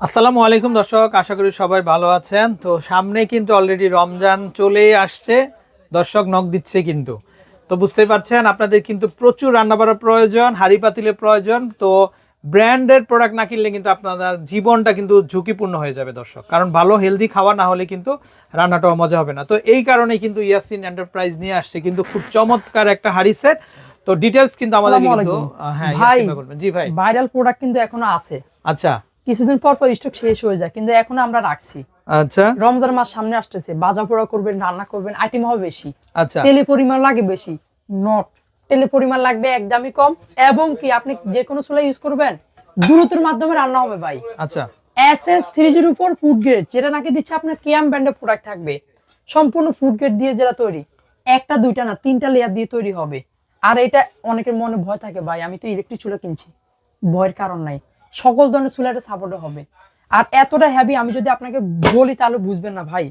আসসালামু আলাইকুম দর্শক আশা করি সবাই ভালো আছেন। তো সামনে কিন্তু অলরেডি রমজান চলেই আসছে দর্শক নখ দিচ্ছে কিন্তু। তো বুঝতেই পারছেন আপনাদের কিন্তু প্রচুর রান্না বাড়ার প্রয়োজন হাড়ি পাতিলের প্রয়োজন। তো ব্র্যান্ডেড প্রোডাক্ট না কিনলে কিন্তু আপনাদের জীবনটা কিন্তু ঝুঁকিপূর্ণ হয়ে যাবে দর্শক। কারণ ভালো হেলদি খাওয়া না হলে কিন্তু রান্নাটাও মজা হবে না। তো এই কারণে কিন্তু ইয়াসিন এন্টারপ্রাইজ নিয়ে আসছে কিন্তু খুব চমৎকার একটা হাড়ি সেট তো ডিটেলস কিন্তু আমাদের কিন্তু হ্যাঁ জি ভাই। ভাইরাল প্রোডাক্ট কিন্তু এখনও আছে। আচ্ছা। কিছুদিন পর পর স্টক শেষ হয়ে যায় কিন্তু এখন আমরা রাখছি। আচ্ছা। রমজান মাস সামনে আসতেছে বাজা পোড়া করবেন রান্না করবেন আইটেম হবে বেশি। আচ্ছা। তেলে পরিমাণ লাগে বেশি নট তেলে পরিমাণ লাগবে একদমই কম এবং কি আপনি যে কোনো চুলা ইউজ করবেন দ্রুতের মাধ্যমে রান্না হবে ভাই। আচ্ছা। এস এস থ্রিজির উপর ফুড গ্রেড যেটা নাকি দিচ্ছে আপনার কিয়াম ব্র্যান্ডের প্রোডাক্ট থাকবে। সম্পূর্ণ ফুড গ্রেড দিয়ে যেটা তৈরি একটা দুইটা না তিনটা লেয়ার দিয়ে তৈরি হবে। আর এটা অনেকের মনে ভয় থাকে ভাই আমি তো ইলেকট্রিক চুলা কিনছি। ভয়ের কারণ নাই। সকল ধরনের চুলাটা সাপোর্ট হবে। আর এতটা হ্যাভি আমি যদি আপনাকে বলি তাহলে বুঝবেন না ভাই।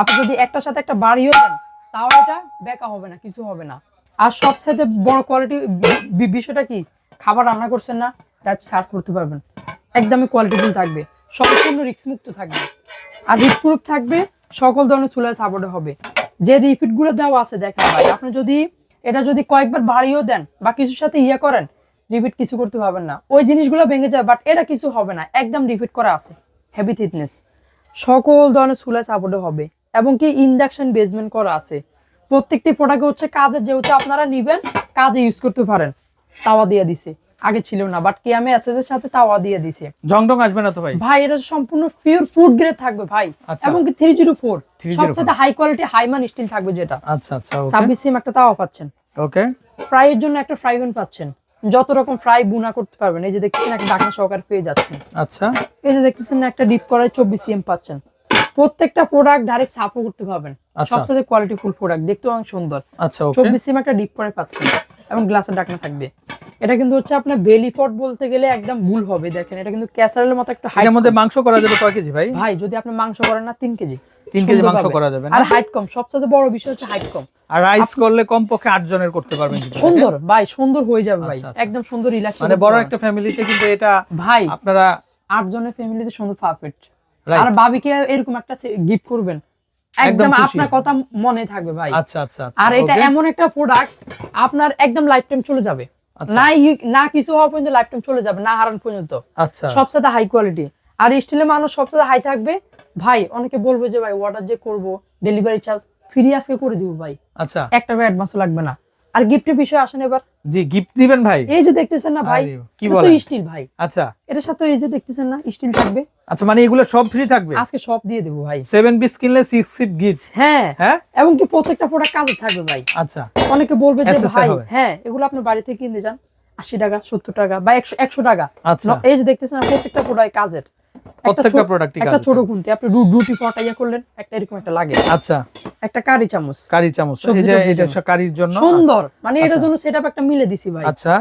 আপনি যদি একটার সাথে একটা বাড়িও দেন, তাও এটা বেকা হবে না, কিছু হবে না। আর সবচেয়ে বড় কোয়ালিটি বিষয়টা কি? খাবার রান্না করছেন না ডাইরেক্ট সার্ভ করতে পারবেন। একদমই কোয়ালিটিফুল থাকবে, সম্পূর্ণ রিস্ক মুক্ত থাকবে। আর হিট প্রুফ থাকবে, সকল ধরনের চুলায় সাপোর্ট হবে। যে রিপিটগুলো দেওয়া আছে, দেখেন ভাই, আপনি যদি, এটা যদি কয়েকবার বাড়িয়েও দেন বা কিছুর সাথে ইয়ে করেন রিপিট কিছু করতে পারবেন না। ওই জিনিসগুলো ভেঙে যায় বাট এটা কিছু হবে না। একদম রিপিট করা আছে। হেভি থিকনেস সকল ধরনের চুলায় সাপোর্ট হবে। এবং কি ইন্ডাকশন বেসমেন্ট করা আছে। প্রত্যেকটি প্রোডাক্ট হচ্ছে কাজে যেহেতু আপনারা নিবেন কাজে ইউজ করতে পারেন। তাওয়া দিয়ে দিছে। আগে ছিল না বাট কি আমি এর সাথে তাওয়া দিয়ে দিছে। জংডং আসবে না তো ভাই? ভাই এটা সম্পূর্ণ পিওর ফুড গ্রেড থাকবে ভাই। আচ্ছা। এবং কি থ্রি জিরো ফোর 304 সবচেয়ে হাই কোয়ালিটি হাই মান স্টিল থাকবে যেটা। আচ্ছা আচ্ছা ওকে ছাব্বিশ সিম একটা তাওয়া পাচ্ছেন। ওকে ফ্রাই এর জন্য একটা ফ্রাই প্যান পাচ্ছেন। যত রকম ফ্রাই বুনা করতে পারবেন এই যে দেখতেছেন একটা ঢাকনা সহকারে পেয়ে যাচ্ছেন। আচ্ছা। এই যে দেখতেছেন একটা ডিপ করায় চব্বিশ সিএম পাচ্ছেন। প্রত্যেকটা প্রোডাক্ট ডাইরেক্ট সাপো করতে পারবেন। আচ্ছা। সবচেয়ে কোয়ালিটি ফুল প্রোডাক্ট দেখতে অনেক সুন্দর। আচ্ছা চব্বিশ সিম একটা ডিপ করে পাচ্ছেন এবং গ্লাসের ঢাকনা থাকবে। এটা কিন্তু হচ্ছে আপনার বেলি পট বলতে গেলে একদম ভুল হবে দেখেন। এটা কিন্তু ক্যাসারের মতো একটা হাইট এটার মধ্যে মাংস করা যাবে কয় কেজি ভাই? ভাই যদি আপনি মাংস করেন না তিন কেজি। তিন কেজি মাংস করা যাবে আর হাইট কম। সবচেয়ে বড় বিষয় হচ্ছে হাইট কম। আর রাইস করলে কমপক্ষে জনের করতে পারবেন সুন্দর। ভাই সুন্দর হয়ে যাবে ভাই। আচ্ছা, আচ্ছা। একদম সুন্দর রিল্যাক্স মানে বড় একটা ফ্যামিলিতে কিন্তু এটা ভাই আপনারা জনের ফ্যামিলিতে সুন্দর পারফেক্ট আর ভাবিকে এরকম একটা গিফট করবেন। একদম আপনার কথা মনে থাকবে ভাই। আচ্ছা আচ্ছা আচ্ছা। আর এটা এমন একটা প্রোডাক্ট আপনার একদম লাইফ টাইম চলে যাবে। আচ্ছা। না না কিছু হওয়া পর্যন্ত লাইফ টাইম চলে যাবে না হারান পর্যন্ত। আচ্ছা। সবচেয়ে হাই কোয়ালিটি আর স্টিলের মানুষ সবচেয়ে হাই থাকবে ভাই অনেকে বলবে যে ভাই অর্ডার যে করব ডেলিভারি চার্জ ফ্রি আজকে করে দিব ভাই। আচ্ছা। এক টাকা অ্যাডভান্স লাগবে না। আর গিফটের বিষয় আসেন এবার। জি গিফট দিবেন ভাই? এই যে দেখতেছেন না ভাই কি বলেন? স্টিল ভাই। আচ্ছা। এটার সাথে এই যে দেখতেছেন না স্টিল থাকবে। আচ্ছা মানে এগুলো সব ফ্রি থাকবে? আজকে সব দিয়ে দেবো ভাই। সেভেন পিস কিনলে সিক্স সিট গিফট হ্যাঁ। হ্যাঁ? এবং কি প্রত্যেকটা প্রোডাক্ট কাজে থাকবে ভাই। আচ্ছা। অনেকে বলবে যে ভাই হ্যাঁ এগুলো আপনি বাড়ি থেকে কিনতে যান আশি টাকা সত্তর টাকা বা একশো একশো টাকা। আচ্ছা। এই যে দেখতেছেন না, প্রত্যেকটা প্রোডাক্ট কাজের। একটা প্রত্যেকটা প্রোডাক্টই একটা ছোট খুনতে। আপনি রুটি ফটাইয়া করলেন একটা এরকম একটা লাগে। আচ্ছা। একটা কারি চামচ। কারি চামচ। এই যে এটা কারির জন্য। সুন্দর। মানে এটার আচ্ছা। জন্য সেটআপ একটা মিলে দিছি ভাই। আচ্ছা।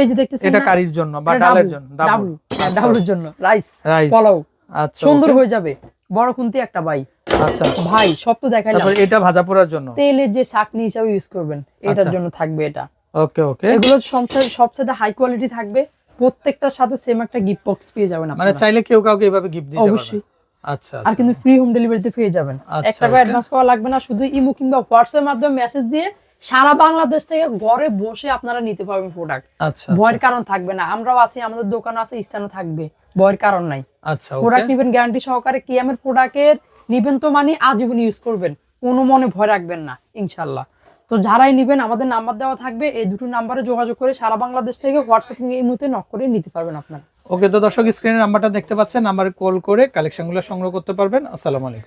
এই যে দেখতেছেন এটা কারির জন্য বা ডালের জন্য ডাবল হ্যাঁ, ডাবুর জন্য। রাইস রাইস পোলাও। আচ্ছা সুন্দর হয়ে যাবে। বড় খুন্তি একটা ভাই। আচ্ছা। ভাই সব তো দেখাইলাম। তারপর এটা ভাজা পোড়ার জন্য? তেলের যে চাটনি হিসাবে ইউজ করবেন এটার আচ্ছা। জন্য থাকবে এটা। ওকে ওকে এগুলো সবচেয়ে সবচেয়ে হাই কোয়ালিটি থাকবে। প্রত্যেকটার সাথে সেম একটা গিফট বক্স পেয়ে যাবেন মানে চাইলে কেউ কাউকে এভাবে গিফট দিতে অবশ্যই। আচ্ছা আর আচ্ছা। কিন্তু ফ্রি হোম ডেলিভারিতে পেয়ে যাবেন। আচ্ছা, এক টাকা অ্যাডভান্স করা লাগবে না শুধু ইমো কিংবা হোয়াটসঅ্যাপ মাধ্যমে মেসেজ দিয়ে সারা বাংলাদেশ থেকে ঘরে বসে আপনারা নিতে পারবেন প্রোডাক্ট আচ্ছা ভয়ের কারণ থাকবে না। আমরাও আছি আমাদের দোকান আছে স্থানও থাকবে। ভয়ের কারণ নাই। আচ্ছা প্রোডাক্ট নিবেন গ্যারান্টি সহকারে কিয়ামের প্রোডাক্টের নিবেন তো মানে আজীবন ইউজ করবেন। কোনো মনে ভয় রাখবেন না ইনশাল্লাহ তো যারাই নিবেন, আমাদের নাম্বার দেওয়া থাকবে। এই দুটো নাম্বারে যোগাযোগ করে সারা বাংলাদেশ থেকে হোয়াটসঅ্যাপ এই মুহূর্তে নক করে নিতে পারবেন আপনারা। ওকে তো দর্শক স্ক্রিনের নাম্বারটা দেখতে পাচ্ছেন, নাম্বারে কল করে কালেকশনগুলো সংগ্রহ করতে পারবেন। আসসালামু আলাইকুম।